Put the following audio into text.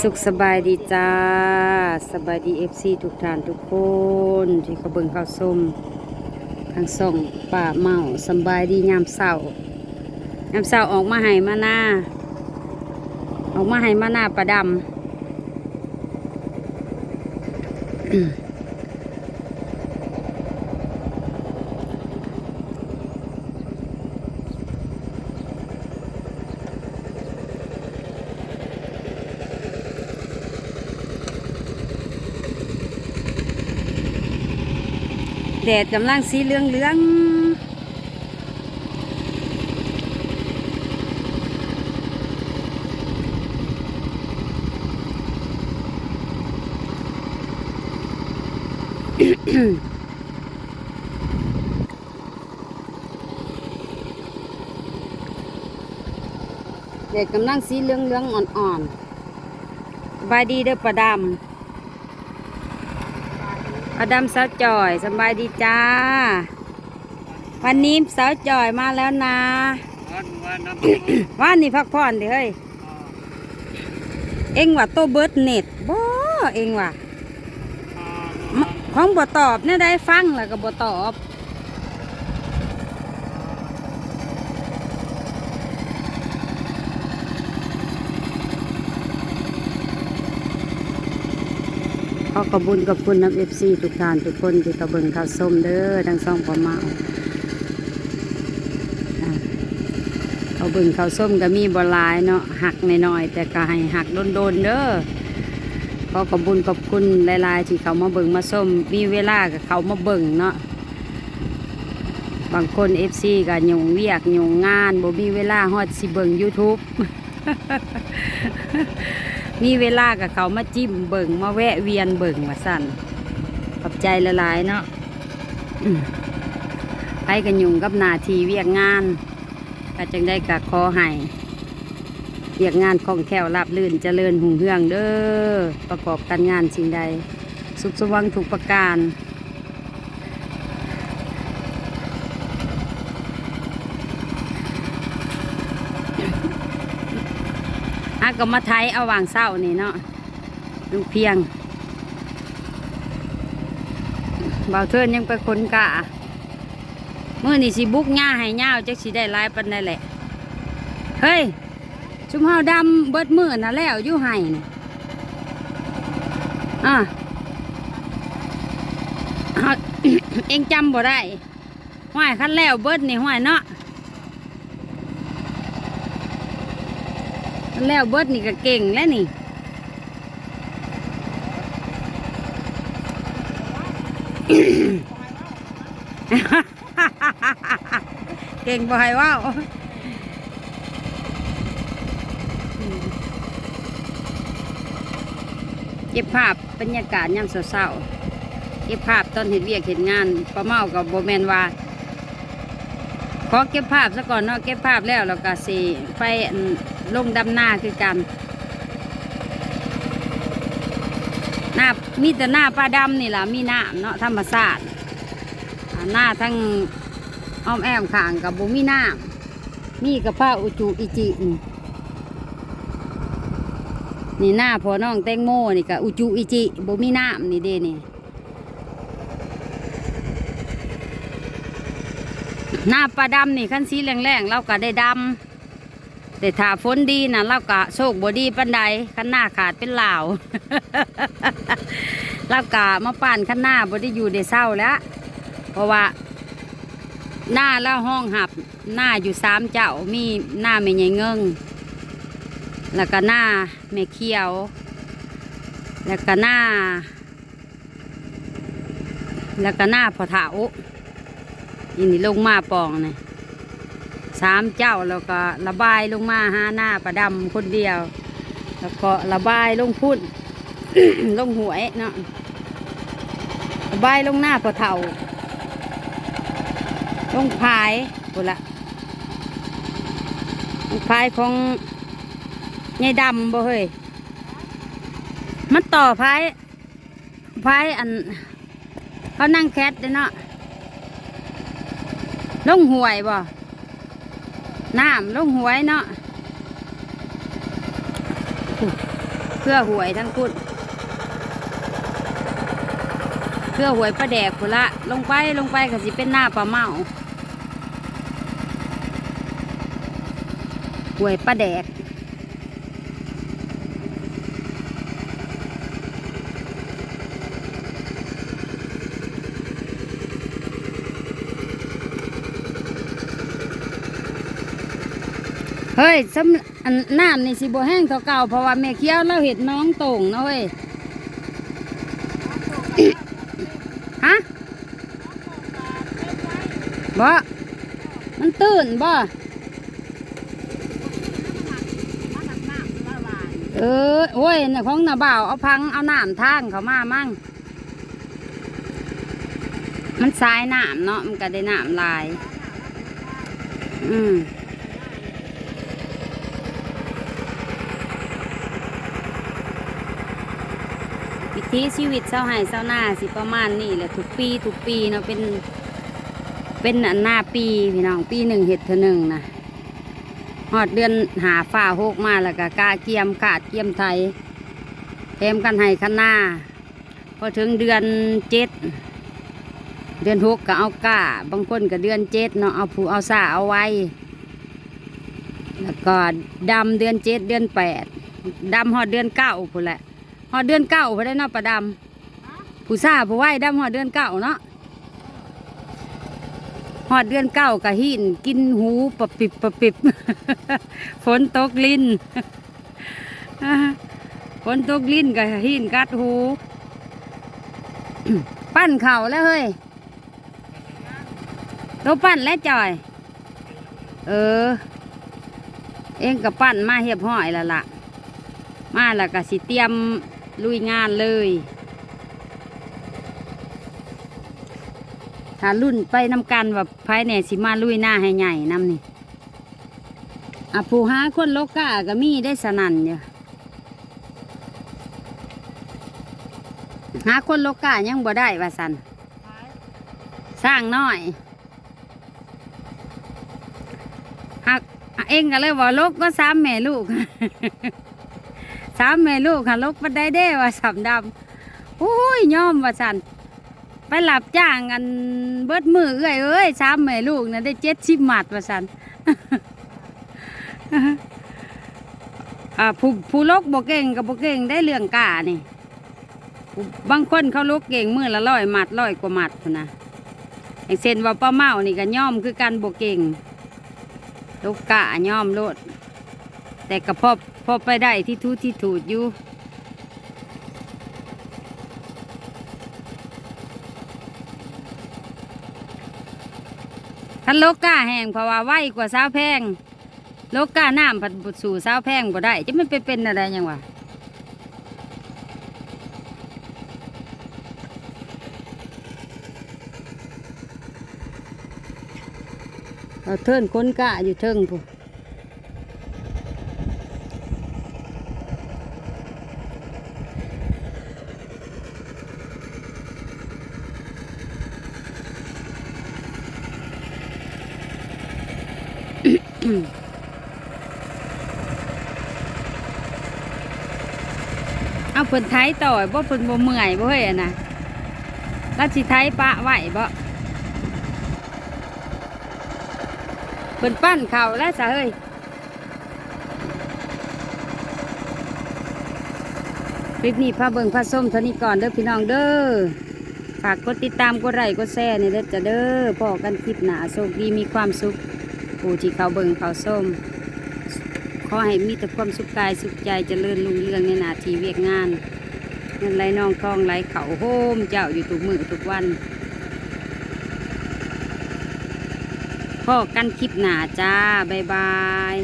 สุขสบายดีจ้า สบายดีเอฟซีทุกท่านทุกคน ที่เขาเบิ่งข้าส้มทางส่งป่าเมาสบายดียามเศร้ายามเศร้าออกมาให้มาหน้า ออกมาให้มาหน้าประดำ แดดกำลังสีเหลืองเหลืองแดดกำลังสีเหลืองเหลืองๆอ่อนๆสบายดีเด้อประดำอดัมสาวจอยสบายดีจ้า วันนี้สาวจอยมาแล้วนะวันวันน้ำว่านี่พักผ่อนดิเฮ้ย เอ็งว่าโตเบิร์ดเน็ตบ่เอ็งว่ามของบ่ตอบเนี่ยได้ฟังแล้วก็บ่ตอบ อขอบคุญขอบคุณน้ำเอฟซีทุกท่านทุกคนที่กระเบิงข่าวส้มเด้อทั้งสองพ่อเมาอ่าเขาเบิงข่าวส้มก็มีบลายเนาะหักน้อยๆแต่ก็ให้หักโดนๆเด้อขอขอบคุญขอบคุณหลายๆที่เขามาเบิ่งมาส้มมีเวลากับเขามาเบิ่งเนาะบางคนเอฟซีก็ยงเวียกยงงานบ่มีเวลาฮอดสิเบิ่ง YouTube มีเวลากับเขามาจิ้มเบิ่งมาแวะเวียนเบิ่งว่าสั่นขอบใจละลายเนาะไปกันยุ่งกับนาทีเวียกงานก็จังได้กับคอให้เวียกงานคล่องแคล่วราบลื่นเจริญหุ่งเฮืองเด้อประกอบการงานสิ่งใด สุขสวังถูกประการ ก็มาไทยเอาวางเศร้านี่เนาะลูกเพียงเบาวเทินยังไปคนกะเมื่อนี่สิบุกหญ้าให้หญ้าจักสิได้ลายปันได้แหละ เฮ้ย ชุมเฮาดำเบิดมือน่ะแล้วอยู่ให้นี่อะเอาเองจำบ่ได้ห้อยคันแล้วเบิดนี่ห้อยเนาะคัน แล้วเบิดนี่ก็เก่งแล้วนี่เก่งบ่ให้เว้าเก็บภาพบรรยากาศยามเศร้าๆเก็บภาพตอนเห็นเวียกเห็นงานประเมากับโบแมนวาขอเก็บภาพซะก่อนเนาะเก็บภาพแล้วเราก็สิไป ลงดำหน้าคือกัน หน้ามีแต่หน้าปลาดำนี่แหละมีหน้ำเนาะธรรมศาสตร์หน้าทั้งอ้อมแอมข่างกับบุมีหน้ำมีกับผ้าอุจูอิจินี่หน้าพอน้องแตงโมนี่กับอุจูอิจิบุมีหน้ำนี่เด้นี่หน้าปลาดำนี่ขั้นสีแรงๆเราก็ได้ดำ แต่ถ้าฝนดีนะเราก็โชคบดีปันใดขั้นหน้าขาดเป็นเหล่าเราก็มาปั่นขั้นหน้าบด้อยู่ได้เศร้าแล้ว เพราะว่าหน้าแล้วห้องหับหน้าอยู่สามเจ้ามีหน้าไม่ใหญ่เงิงแล้วก็หน้าไม่เขียว แล้วก็หน้า แล้วก็หน้าพอเถาอินี่ลงมาปองเนี่ย สามเจ้าแล้วก็ระบายลงมาหาหน้าประดำคนเดียว แล้วก็ระบายลงพุ่นลงหวยเนาะระบายลงหน้าปะเทาลงพายกุละลงพายของยายดำบ่เฮ้ยมันต่อพายพายอันเขานั่งแคทเด้อเนาะลงหวยบ่ น้ำลงหวยเนาะเพื่อหวยทั้งคุณเพื่อหวยประแดกพุนละลงไปลงไปก็สิเป็นหน้าปลาเมาหวยประแดก เฮ้ยสำอันน้ำนี่สิบ่แห้งเท่าเก่าเพราะว่าแม่เคี้ยวเราเห็ดน้องโต่งนะเฮ้ยฮะบ่มันตื่นบ่เออโอ้ยน่ะของน่ะบ่าวเอาพังเอาน้ำทางเขามามั่ง มันสายน้ำเนาะมันก็ได้น้ำลาย อืม ถีชีวิตเศร้าไห้เศร้าหน้าสิประมาณนี้แหละทุกปีทุกปีเนาะเป็นเป็นหน้าปีพี่น้องปีหนึ่งเห็ดเทอหนึ่งนะหอดเดือนหาฝ้าหกมาแล้วก็กาเกียมขาดเกียมไทยเทมกันให้คันหน้าพอถึงเดือนเจ็ดเดือนหกก็เอากาบางคนก็เดือนเจ็ดเนาะเอาผูเอาสาเอาไว้แล้วก็ดำเดือนเจ็ดเดือนแปดดำหอดเดือนเก้าพูนแหละ หอดเดือนเก้าพอได้เนาะประดำผู้ซาผู้ไหวดำหอดเดือนเก้าเนาะหอดเดือนเก้ากะหินกินหูปะปิบปะปิบฝนตกลิ้นฝนตกลิ้นกะหินกัดหู ปั้นเข่าแล้วเฮ้ยตัวปั้นแล้วจอย เออ เองกับปั้นมาเหียบห้อยแล้วล่ะ มาแล้วก็สิเตรียม ลุยงานเลยถ้ารุ่นไปนำกันว่าภายในสิมาลุยหน้าให้ใหญ่นำนี่อะผู้หาคนโลกาก็มีได้สนั่นอยู่หาคนโลกายังบ่ได้ว่าสันสร้างน้อยหักเองก็เลยว่าลกก็สามแม่ลูก สามแม่ลูกค่ะลกบันไดเด้ว่าสำดำโอ้ยย่อมว่าสันไปหลับจ้างกันเบิดมือเอ้ยเอ้ยสามแม่ลูกนะได้เจ็ดสิบหมัดว่าสันอ่าผู้ผู้ลกบ่เก่งกับบ่เก่งได้เรื่องกานี่บางคนเขาลกเก่งมือละร้อยหมัดร้อยกว่าหมัดนนะอย่างเช่นว่าป้าเมานี่ก็ย่อมคือกันบ่เก่งลกกะย่อมโลดแต่ก็พอ อไปได้ที่ทุที่ถูดอยู่คันโลกาแห้งเพราะว่าไวกว่าสาวแพง โลกาน้ำผัดบุสู่สาวแพงบ่ได้ จะไมันไปเป็นอะไรยังวะเราเทินคนกะอยู่เทิงพู เอาเพิ่นไทยต่อยบ่เพิ่นบ่เมื่อยบ่เฮ้ยนะแล้วสิไทยปะไหวบ่เพิ่นปั้นเข่าแล้วซะเฮ้ยคลิปนี้พาเบิงพาส้มเท่านี้ก่อนเด้อพี่น้องเด้อฝากกดติดตามกดไลค์กดแชร์นี่เด้อจ้ะเด้อพอกันคลิปหนาโชคดีมีความสุข ผู้ที่เขาเบิ่งเขาส้มขอให้มีแต่ความสุขกายสุขใจเจริญรุ่งเรืองในหน้าที่เวียกงานเงินไหลนองทองไหลเขาโฮมเจ้าอยู่ทุกมือทุกวันพ่อกันคลิปหนาจ้า บ๊ายบาย